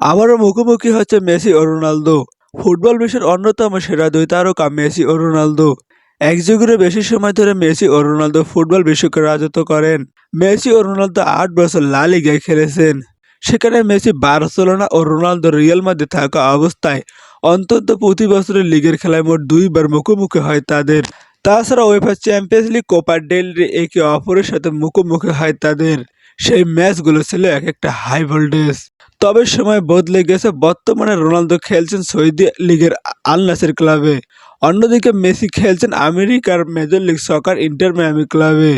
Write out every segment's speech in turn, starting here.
আবারও মুখোমুখি হচ্ছে মেসি ও রোনালদো। ফুটবল বিশ্বের অন্যতম সেরা দুই তারকা মেসি ও রোনালদো। এক যুগেরও বেশি সময় ধরে মেসি ও রোনালদো ফুটবল বিশ্বকে রাজত্ব করেন। মেসি ও রোনালদো আট বছর লা লিগায় খেলেছেন। সেখানে মেসি বার্সেলোনা ও রোনালদো রিয়াল মাদ্রিদে থাকা অবস্থায় অন্তত প্রতি বছরের লিগের খেলায় মোট দুইবার মুখোমুখি হয় তাদের। তাছাড়া UEFA Champions League Copa del একে অপরের সাথে মুখোমুখি হয় তাদের। সেই ম্যাচগুলো ছিল এক একটা হাই ভোল্টেজ। তবে সময় বদলে গেছে বর্তমানে রোনালদো খেলছেন সৌদি লিগের আল নাসের ক্লাবে। অন্যদিকে মেসি খেলছেন আমেরিকার Major League Soccer Inter Miami ক্লাবে।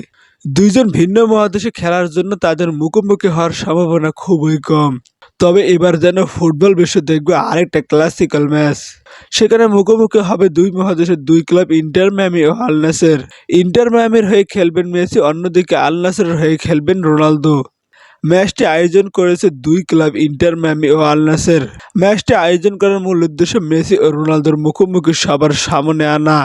দুইজন ভিন্ন মহাদেশে খেলার জন্য তাদের মুখোমুখি হওয়ার সম্ভাবনা খুবই কম। তবে এবার যেন ফুটবল বিশ্ব দেখবে আরেকটা ক্লাসিক্যাল ম্যাচ। সেখানে মুখোমুখি হবে দুই মহাদেশের দুই ক্লাব ইন্টার মায়ামি ও আল নাসের। ইন্টার মায়ামির হয়ে খেলবেন মেসি, অন্যদিকে আলনাসের হয়ে খেলবেন রোনালদো। ম্যাচটি আয়োজন করেছে দুই ক্লাব, ইন্টার ম্যামি ও আল নাসের। ম্যাচটি আয়োজন করার মূল উদ্দেশ্য মেসি ও রোনালদোর মুখোমুখি সবার সামনে আনা।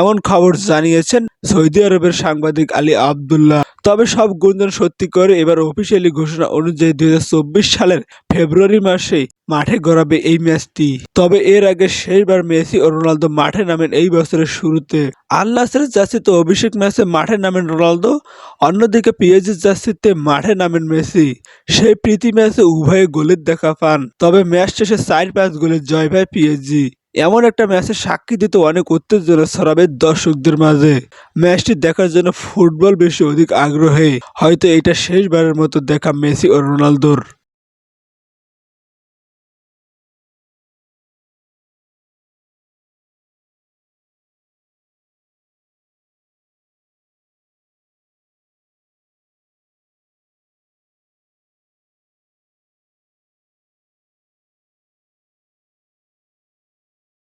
এমন খবর জানিয়েছেন সৌদি আরবের সাংবাদিক আলী আবদুল্লাহ। তবে সব গুঞ্জন সত্যি করে এবার অফিসিয়ালি ঘোষণা অনুযায়ী দুই হাজার চব্বিশ সালের ফেব্রুয়ারি মাসে মাঠে গড়াবে এই ম্যাচটি। তবে এর আগে শেষবার মেসি ও রোনালদো মাঠে নামেন এই বছরের শুরুতে। আল নাসের জার্সিতে অভিষেক ম্যাচে মাঠে নামেন রোনালদো, অন্যদিকে পিএসজির জার্সিতে মাঠে নামেন মেসি। সেই প্রীতি ম্যাচে উভয়ে গোলের দেখা পান। তবে ম্যাচ শেষে চার পাঁচ গোলের জয় পায় পিএসজি। এমন একটা ম্যাচে সাক্ষী দিতে অনেক উত্তেজনা ছড়াবে দর্শকদের মাঝে। ম্যাচটি দেখার জন্য ফুটবল বেশি অধিক আগ্রহে। হয়তো এটা শেষবারের মতো দেখা মেসি ও রোনালদোর।